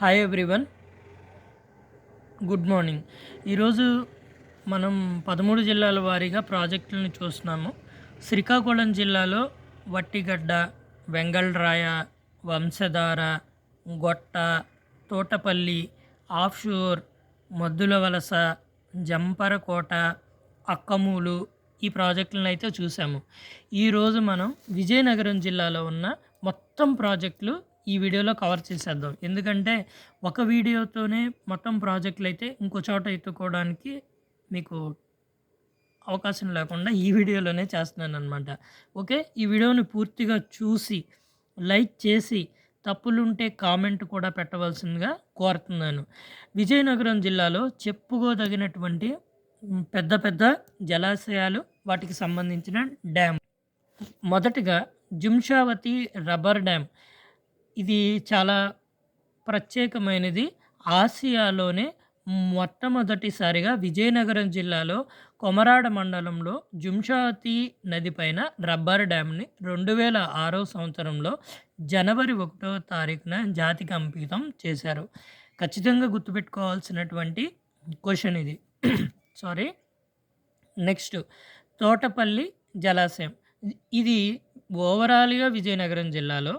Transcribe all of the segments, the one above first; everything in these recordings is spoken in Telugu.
హాయ్ ఎవ్రీవన్ గుడ్ మార్నింగ్ ఈరోజు మనం పదమూడు జిల్లాల వారీగా ప్రాజెక్టులను చూస్తున్నాము. శ్రీకాకుళం జిల్లాలో వట్టిగడ్డ వెంగళరాయ వంశధార గొట్ట తోటపల్లి ఆఫ్షోర్ మద్దుల వలస జంపరకోట అక్కమూలు ఈ ప్రాజెక్టులను అయితే చూసాము ఈరోజు మనం విజయనగరం జిల్లాలో ఉన్న మొత్తం ప్రాజెక్టులు ఈ వీడియోలో కవర్ చేసేద్దాం. ఎందుకంటే ఒక వీడియోతోనే మొత్తం ప్రాజెక్టులు అయితే ఇంకో చోట ఎత్తుకోవడానికి మీకు అవకాశం లేకుండా ఈ వీడియోలోనే చేస్తున్నాను అనమాట ఓకే? ఈ వీడియోని పూర్తిగా చూసి లైక్ చేసి తప్పులుంటే కామెంట్ కూడా పెట్టవలసిందిగా కోరుతున్నాను. విజయనగరం జిల్లాలో చెప్పుకోదగినటువంటి పెద్ద పెద్ద జలాశయాలు వాటికి సంబంధించిన డ్యామ్. మొదటిగా జుంషావతి రబ్బర్ డ్యామ్. ఇది చాలా ప్రత్యేకమైనది. ఆసియాలోనే మొట్టమొదటిసారిగా విజయనగరం జిల్లాలో కొమరాడ మండలంలో జుంషావతి నది పైన రబ్బర్ డ్యామ్ని రెండు వేల ఆరో సంవత్సరంలో జనవరి ఒకటో తారీఖున జాతికి అంకితం చేశారు. ఖచ్చితంగా గుర్తుపెట్టుకోవాల్సినటువంటి క్వశ్చన్ ఇది. సారీ నెక్స్ట్ తోటపల్లి జలాశయం. ఇది ఓవరాల్గా విజయనగరం జిల్లాలో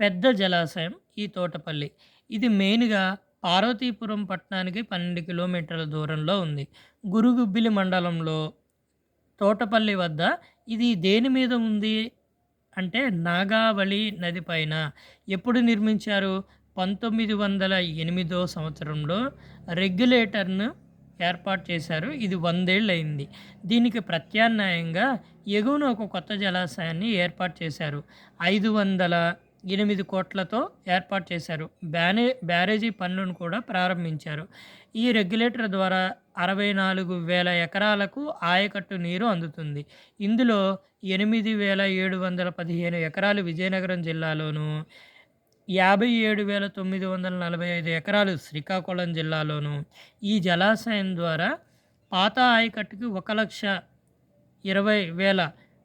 పెద్ద జలాశయం ఈ తోటపల్లి. ఇది మెయిన్గా పార్వతీపురం పట్టణానికి పన్నెండు కిలోమీటర్ల దూరంలో ఉంది. గురుగుబ్బిలి మండలంలో తోటపల్లి వద్ద ఇది దేని మీద ఉంది అంటే నాగావళి నది పైన. ఎప్పుడు నిర్మించారు? పంతొమ్మిది వందల ఎనిమిదో సంవత్సరంలో రెగ్యులేటర్ను ఏర్పాటు చేశారు. ఇది వందేళ్ళు అయింది దీనికి ప్రత్యామ్నాయంగా ఎగువన ఒక కొత్త జలాశయాన్ని ఏర్పాటు చేశారు. ఐదు వందల ఎనిమిది కోట్లతో ఏర్పాటు చేశారు. బ్యానే బ్యారేజీ పనులను కూడా ప్రారంభించారు. ఈ రెగ్యులేటర్ ద్వారా అరవై నాలుగు వేల ఎకరాలకు ఆయకట్టు నీరు అందుతుంది. ఇందులో ఎనిమిది వేల ఏడు వందల పదిహేను ఎకరాలు విజయనగరం జిల్లాలోను యాభై ఏడు వేల తొమ్మిది వందల నలభై ఐదు ఎకరాలు శ్రీకాకుళం జిల్లాలోను ఈ జలాశయం ద్వారా పాత ఆయకట్టుకి ఒక లక్ష ఇరవై వేల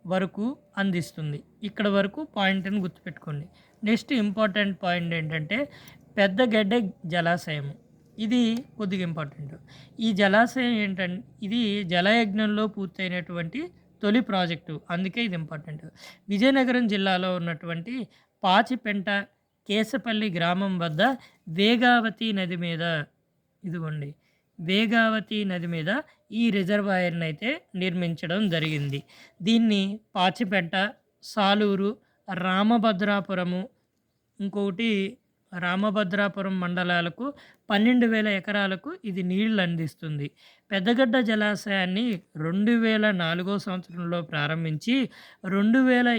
వరకు అందిస్తుంది. ఇక్కడ వరకు పాయింట్ని గుర్తుపెట్టుకోండి. నెక్స్ట్ ఇంపార్టెంట్ పాయింట్ ఏంటంటే పెద్ద గడ్డ జలాశయం. ఇది కొద్దిగా ఇంపార్టెంట్. ఈ జలాశయం ఏంటంటే ఇది జలయజ్ఞంలో పూర్తయినటువంటి తొలి ప్రాజెక్టు. అందుకే ఇది ఇంపార్టెంట్. విజయనగరం జిల్లాలో ఉన్నటువంటి పాచిపెంట కేశపల్లి గ్రామం వద్ద వేగావతి నది మీద ఇదిగోండి వేగావతి నది మీద ఈ రిజర్వాయర్ని అయితే నిర్మించడం జరిగింది. దీన్ని పాచిపెంట సాలూరు రామభద్రాపురము ఇంకొకటి రామభద్రాపురం మండలాలకు పన్నెండు వేల ఎకరాలకు ఇది నీళ్ళు అందిస్తుంది. పెద్దగడ్డ జలాశయాన్ని రెండు వేల నాలుగో సంవత్సరంలో ప్రారంభించి రెండు వేల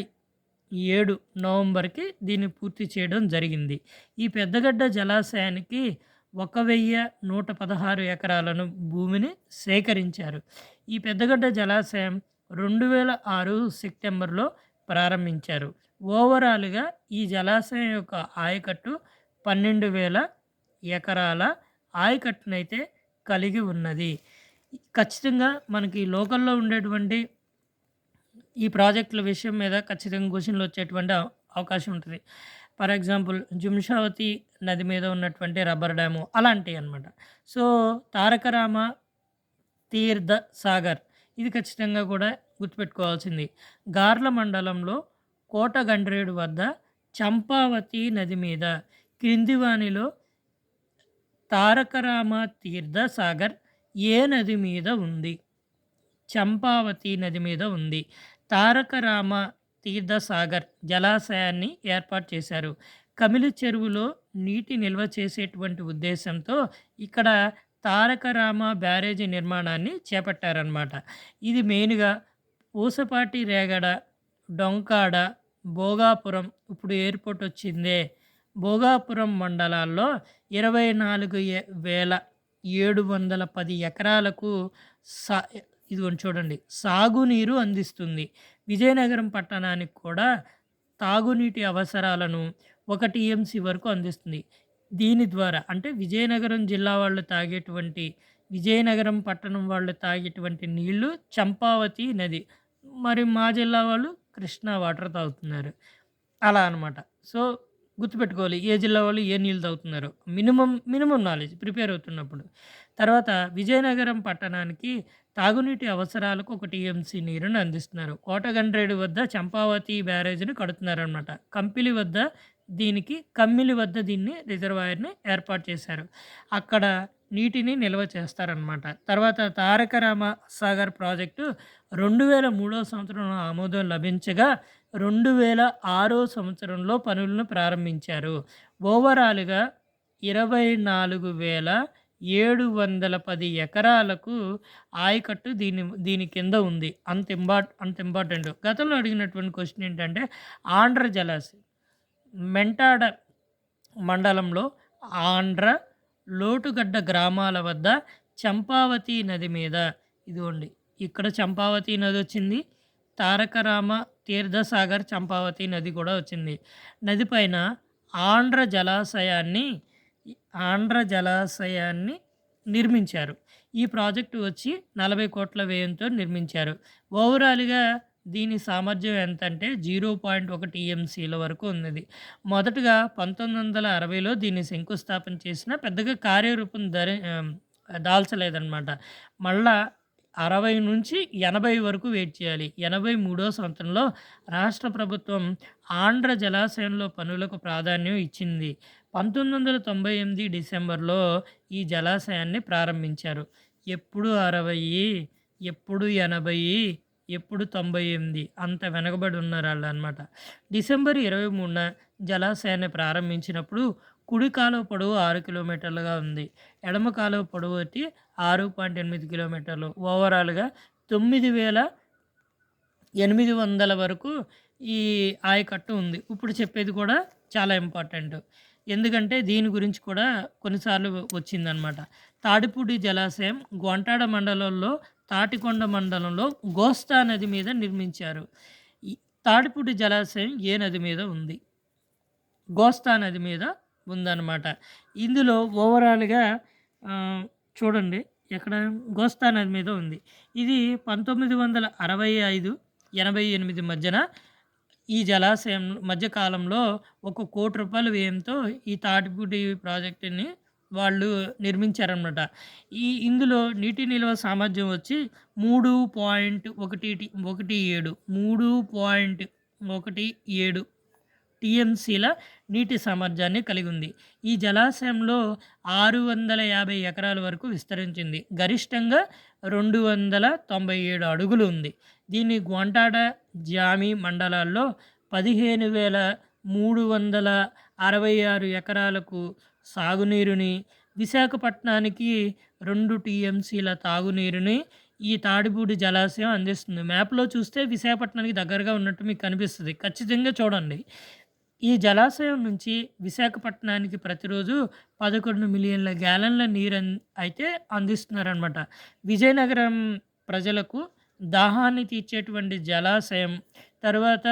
ఏడు నవంబర్కి దీన్ని పూర్తి చేయడం జరిగింది. ఈ పెద్దగడ్డ జలాశయానికి ఒక వెయ్యి నూట పదహారు ఎకరాలను భూమిని సేకరించారు. ఈ పెద్దగడ్డ జలాశయం రెండు వేల ఆరు సెప్టెంబర్లో ప్రారంభించారు. ఓవరాల్గా ఈ జలాశయం యొక్క ఆయకట్టు పన్నెండు వేల ఎకరాల ఆయకట్టునైతే కలిగి ఉన్నది. ఖచ్చితంగా మనకి లోకల్లో ఉండేటువంటి ఈ ప్రాజెక్టుల విషయం మీద ఖచ్చితంగా క్వశ్చన్లు వచ్చేటువంటి అవకాశం ఉంటుంది. ఫర్ ఎగ్జాంపుల్ జుంషావతి నది మీద ఉన్నటువంటి రబ్బర్ డ్యాము అలాంటివి అనమాట సో తారకరామ తీర్థ సాగర్ ఇది ఖచ్చితంగా కూడా గుర్తుపెట్టుకోవాల్సింది. గార్ల మండలంలో కోటగండ్రేడు వద్ద చంపావతి నది మీద క్రిందివానిలో తారకరామ తీర్థ సాగర్ ఏ నది మీద ఉంది? చంపావతి నది మీద ఉంది. తారకరామ తీర్థసాగర్ జలాశయాన్ని ఏర్పాటు చేశారు. కమిలి చెరువులో నీటి నిల్వ చేసేటువంటి ఉద్దేశంతో ఇక్కడ తారకరామ బ్యారేజీ నిర్మాణాన్ని చేపట్టారనమాట ఇది మెయిన్గా పూసపాటి రేగడ డొంకాడ భోగాపురం ఇప్పుడు ఎయిర్పోర్ట్ వచ్చిందే. భోగాపురం మండలాల్లో ఇరవై నాలుగు వేల ఏడు వందల పది ఎకరాలకు సా ఇదిగోండి చూడండి సాగునీరు అందిస్తుంది. విజయనగరం పట్టణానికి కూడా తాగునీటి అవసరాలను ఒక టీఎంసీ వరకు అందిస్తుంది. దీని ద్వారా అంటే విజయనగరం జిల్లా వాళ్ళు తాగేటువంటి విజయనగరం పట్టణం వాళ్ళు తాగేటువంటి నీళ్ళు చంపావతి నది. మరి మా జిల్లా వాళ్ళు కృష్ణా వాటర్ తాగుతున్నారు. అలా అనమాట సో గుర్తుపెట్టుకోవాలి ఏ జిల్లా వాళ్ళు ఏ నీళ్ళు తాగుతున్నారు. మినిమం మినిమం నాలెడ్జ్ ప్రిపేర్ అవుతున్నప్పుడు. తర్వాత విజయనగరం పట్టణానికి తాగునీటి అవసరాలకు ఒక టీఎంసీ నీరుని అందిస్తున్నారు. కోటగండ్రేడు వద్ద చంపావతి బ్యారేజ్ని కడుతున్నారనమాట కంపిలి వద్ద దీనికి కమ్మిలి వద్ద దీన్ని రిజర్వాయర్ని ఏర్పాటు చేశారు. అక్కడ నీటిని నిల్వ చేస్తారనమాట తర్వాత తారక రామ సాగర్ ప్రాజెక్టు రెండు వేల మూడో సంవత్సరంలో ఆమోదం లభించగా రెండు వేల ఆరో సంవత్సరంలో పనులను ప్రారంభించారు. ఓవరాల్గా ఇరవై నాలుగు వేల ఏడు వందల పది ఎకరాలకు ఆయకట్టు దీని దీని కింద ఉంది. అంత ఇంపార్ట్ అంత ఇంపార్టెంట్. గతంలో అడిగినటువంటి క్వశ్చన్ ఏంటంటే ఆంధ్ర జలాశయం మెంటాడ మండలంలో ఆంధ్ర లోటుగడ్డ గ్రామాల వద్ద చంపావతి నది మీద. ఇదిగోండి ఇక్కడ చంపావతి నది వచ్చింది. తారకరామ తీర్థసాగర్ చంపావతి నది కూడా వచ్చింది. నది పైన ఆంధ్ర జలాశయాన్ని ఆంధ్ర జలాశయాన్ని నిర్మించారు. ఈ ప్రాజెక్టు వచ్చి నలభై కోట్ల వ్యయంతో నిర్మించారు. ఓవరాల్గా దీని సామర్థ్యం ఎంత అంటే జీరో పాయింట్ ఒక టీఎంసీల వరకు ఉన్నది. మొదటగా పంతొమ్మిది వందల అరవైలో దీన్ని శంకుస్థాపన చేసిన పెద్దగా కార్యరూపం ధరి దాల్చలేదన్నమాట. మళ్ళా అరవై నుంచి ఎనభై వరకు వెయిట్ చేయాలి. ఎనభై మూడో సంవత్సరంలో రాష్ట్ర ప్రభుత్వం ఆంధ్ర జలాశయంలో పనులకు ప్రాధాన్యం ఇచ్చింది. పంతొమ్మిది వందల తొంభై ఎనిమిది డిసెంబర్లో ఈ జలాశయాన్ని ప్రారంభించారు. ఎప్పుడు అరవై ఎప్పుడు ఎనభై ఎప్పుడు తొంభై ఎనిమిది అంత వెనకబడి ఉన్నారు వాళ్ళు అనమాట డిసెంబర్ ఇరవై మూడున జలాశయాన్ని ప్రారంభించినప్పుడు కుడి కాలువ పొడవు ఆరు కిలోమీటర్లుగా ఉంది. ఎడమ కాలువ పొడవు వచ్చి ఆరు పాయింట్ ఎనిమిది కిలోమీటర్లు. ఓవరాల్గా తొమ్మిది వేల ఎనిమిది వందల వరకు ఈ ఆయకట్టు ఉంది. ఇప్పుడు చెప్పేది కూడా చాలా ఇంపార్టెంట్. ఎందుకంటే దీని గురించి కూడా కొన్నిసార్లు వచ్చిందనమాట తాడిపూడి జలాశయం గొంటాడ మండలంలో తాటికొండ మండలంలో గోస్తా నది మీద నిర్మించారు. తాడిపూడి జలాశయం ఏ నది మీద ఉంది? గోస్తా నది మీద ఉందన్నమాట. ఇందులో ఓవరాల్గా చూడండి ఎక్కడ గోస్తా నది మీద ఉంది. ఇది పంతొమ్మిది వందల అరవై ఐదు ఎనభై ఎనిమిది మధ్యన ఈ జలాశయం మధ్యకాలంలో ఒక కోటి రూపాయల వ్యయంతో ఈ తాటిపూడి ప్రాజెక్టుని వాళ్ళు నిర్మించారనమాట ఈ ఇందులో నీటి నిల్వ సామర్థ్యం వచ్చి మూడు పాయింట్ ఒకటి ఒకటి ఏడు మూడు పాయింట్ ఒకటి ఏడు టీఎంసీల నీటి సామర్థ్యాన్ని కలిగి ఉంది. ఈ జలాశయంలో ఆరు వందల యాభై ఎకరాల వరకు విస్తరించింది. గరిష్టంగా రెండు వందల తొంభై ఏడు అడుగులు ఉంది. దీన్ని గ్వాంటాడ జామి మండలాల్లో పదిహేను వేల మూడు వందల అరవై ఆరు ఎకరాలకు సాగునీరుని విశాఖపట్నానికి రెండు టీఎంసీల తాగునీరుని ఈ తాడిపూడి జలాశయం అందిస్తుంది. మ్యాప్లో చూస్తే విశాఖపట్నానికి దగ్గరగా ఉన్నట్టు మీకు కనిపిస్తుంది. ఖచ్చితంగా చూడండి. ఈ జలాశయం నుంచి విశాఖపట్నానికి ప్రతిరోజు పదకొండు మిలియన్ల గ్యాలన్ల నీరు అయితే అందిస్తున్నారనమాట విజయనగరం ప్రజలకు దాహాన్ని తీర్చేటువంటి జలాశయం తర్వాత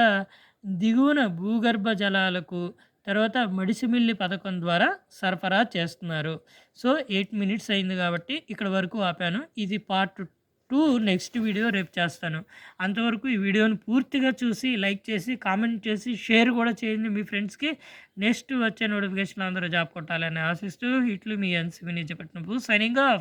దిగువన భూగర్భ జలాలకు తర్వాత మడిసిమిల్లి పథకం ద్వారా సరఫరా చేస్తున్నారు. సో ఎయిట్ మినిట్స్ అయింది కాబట్టి ఇక్కడ వరకు ఆపాను. ఇది పార్ట్ టూ నెక్స్ట్ వీడియో రేపు చేస్తాను. అంతవరకు ఈ వీడియోని పూర్తిగా చూసి లైక్ చేసి కామెంట్ చేసి షేర్ కూడా చేయండి మీ ఫ్రెండ్స్కి. నెక్స్ట్ వచ్చే నోటిఫికేషన్ అందరూ జాబ్ కొట్టాలని ఆశిస్తూ ఇట్లు మీ ఎన్సీబీ నిజపట్నపు సైనింగ్ ఆఫ్.